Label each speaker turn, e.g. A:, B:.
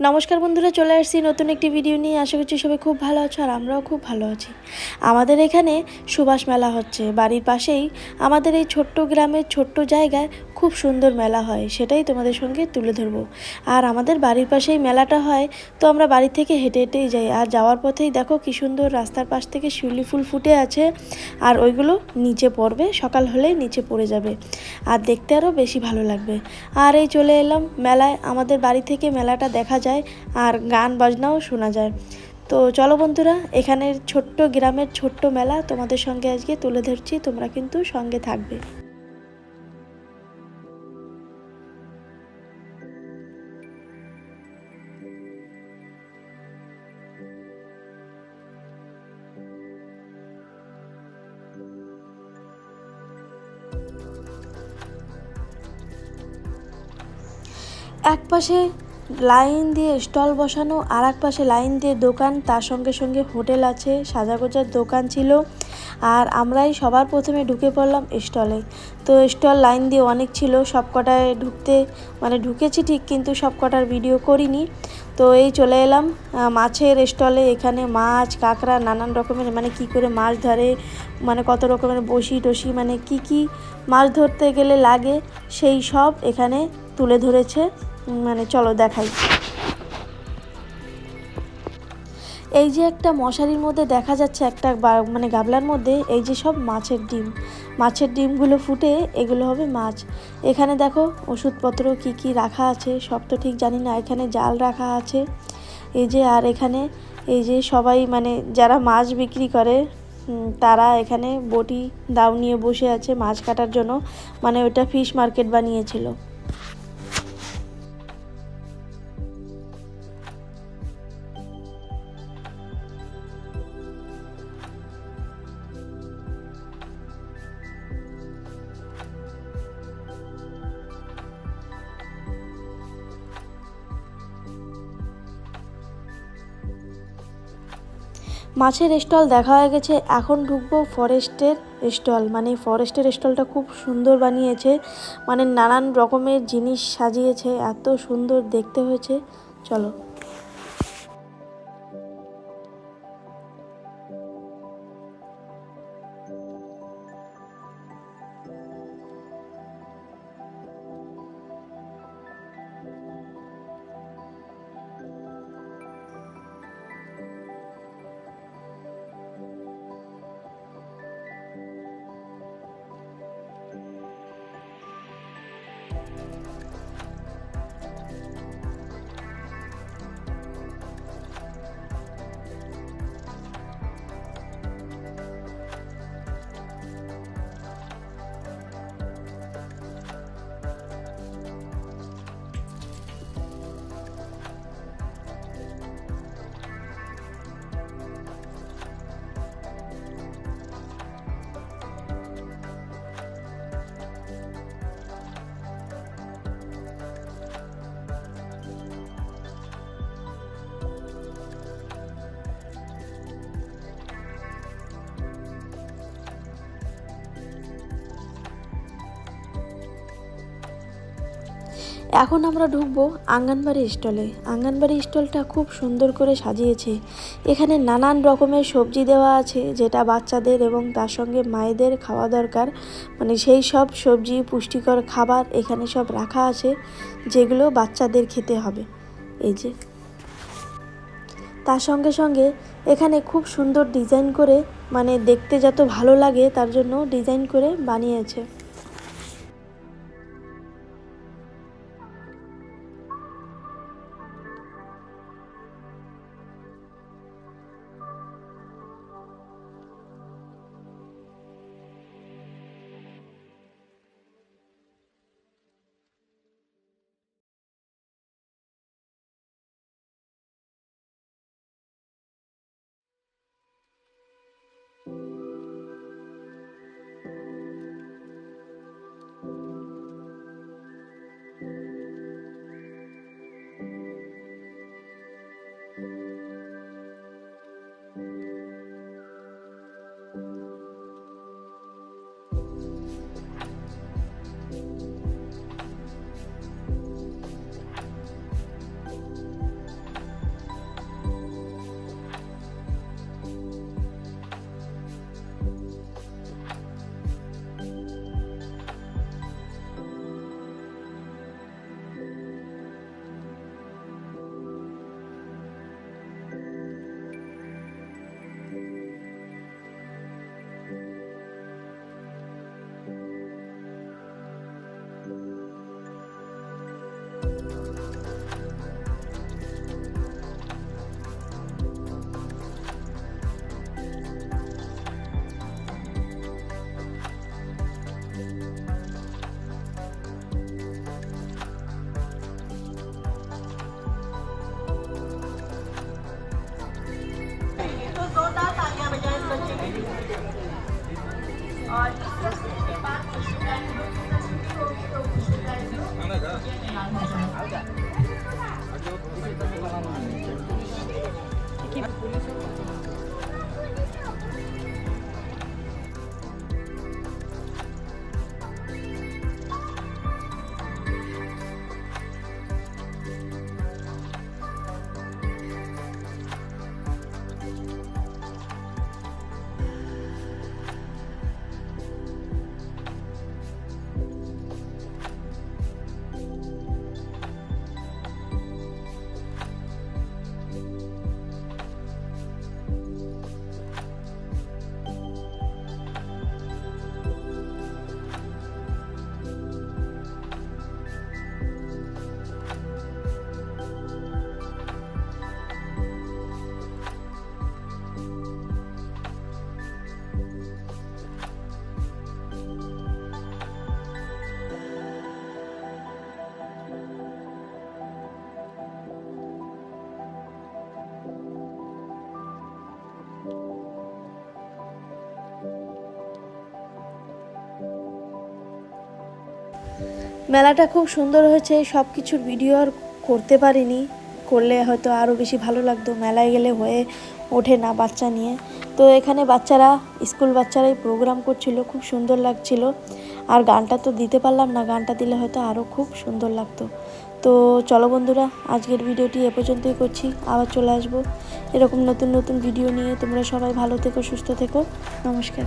A: নমস্কার বন্ধুরা, চলে আসছি নতুন একটি ভিডিও নিয়ে। আশা করছি সবাই খুব ভালো আছো আর আমরাও খুব ভালো আছি। আমাদের এখানে সুভাষ মেলা হচ্ছে। বাড়ির পাশেই আমাদের এই ছোট্ট গ্রামের ছোট্ট জায়গায় খুব সুন্দর মেলা হয়। সেটাই তোমাদের সঙ্গে তুলে ধরবো। আর আমাদের বাড়ির পাশেই মেলাটা হয়, তো আমরা বাড়ি থেকে হেঁটে হেঁটেই যাই। আর যাওয়ার পথেই দেখো কি সুন্দর রাস্তার পাশ থেকে শিউলি ফুল ফুটে আছে। আর ওইগুলো নিচে পড়বে, সকাল হলেই নিচে পড়ে যাবে। আর দেখতে আরও বেশি ভালো লাগবে। আর এই চলে এলাম মেলায়। আমাদের বাড়ি থেকে মেলাটা দেখা যায় আর গান বাজনাও শোনা যায়। তো চলো বন্ধুরা, এখানের ছোট্ট গ্রামের ছোট্ট মেলা তোমাদের সঙ্গে আজকে তুলে ধরছি, তোমরা কিন্তু সঙ্গে থাকবে। এক পাশে লাইন দিয়ে স্টল বসানো আর এক পাশে লাইন দিয়ে দোকান, তার সঙ্গে সঙ্গে হোটেল আছে, সাজাগোজার দোকান ছিল। আর আমরাই সবার প্রথমে ঢুকে পড়লাম স্টলে। তো স্টল লাইন দিয়ে অনেক ছিল সব কটায় ঢুকতে মানে ঢুকেছি ঠিক, কিন্তু সব কটার ভিডিও করিনি। তো এই চলে এলাম মাছের স্টলে, এখানে মাছ, কাঁকড়া, নানান রকমের মানে কি করে মাছ ধরে মানে কত রকমের বসি টসি মানে কি কি মাছ ধরতে গেলে লাগে, সেই সব এখানে তুলে ধরেছে। মানে চলো দেখাই। এই যে একটা মশারির মধ্যে দেখা যাচ্ছে একটা মানে গাবলার মধ্যে, এই যে সব মাছের ডিম। মাছের ডিমগুলো ফুটে, এগুলো হবে মাছ। এখানে দেখো ওষুধপত্র কি কি রাখা আছে, সব তো ঠিক জানি না। এখানে জাল রাখা আছে। এই যে আর এখানে, এই যে সবাই মানে যারা মাছ বিক্রি করে তারা এখানে বটি দাও নিয়ে বসে আছে মাছ কাটার জন্য। মানে ওটা ফিশ মার্কেট বানিয়েছিল। মাছের স্টল দেখা হয়ে গেছে। এখন ঢুকবো ফরেস্টের স্টল। মানে ফরেস্টের স্টলটা খুব সুন্দর বানিয়েছে। মানে নানান রকমের জিনিস সাজিয়েছে। এত সুন্দর দেখতে হয়েছে। চলো। এখন আমরা ঢুকবো আঙ্গনবাড়ি স্টলে। আঙ্গনবাড়ি স্টলটা খুব সুন্দর করে সাজিয়েছে। এখানে নানান রকমের সবজি দেওয়া আছে, যেটা বাচ্চাদের এবং তার সঙ্গে মায়েদের খাওয়া দরকার। মানে সেই সব সবজি, পুষ্টিকর খাবার এখানে সব রাখা আছে, যেগুলো বাচ্চাদের খেতে হবে। এই যে। তার সঙ্গে সঙ্গে এখানে খুব সুন্দর ডিজাইন করে মানে দেখতে যত ভালো লাগে তার জন্য ডিজাইন করে বানিয়েছে। Thank you. মেলাটা খুব সুন্দর হয়েছে সব কিছুর ভিডিও আর করতে পারিনি, করলে হয়তো আরও বেশি ভালো লাগতো, মেলায় গেলে হয়ে ওঠে না বাচ্চা নিয়ে। তো এখানে বাচ্চারা, স্কুল বাচ্চারাই প্রোগ্রাম করছিল, খুব সুন্দর লাগছিল। আর গানটা তো দিতে পারলাম না, গানটা দিলে হয়তো আরও খুব সুন্দর লাগতো। তো চলো বন্ধুরা, আজকের ভিডিওটি এ পর্যন্তই করছি, আবার চলে আসব। এরকম নতুন নতুন ভিডিও নিয়ে। তোমরা সবাই ভালো থেকো, সুস্থ থেকো। নমস্কার।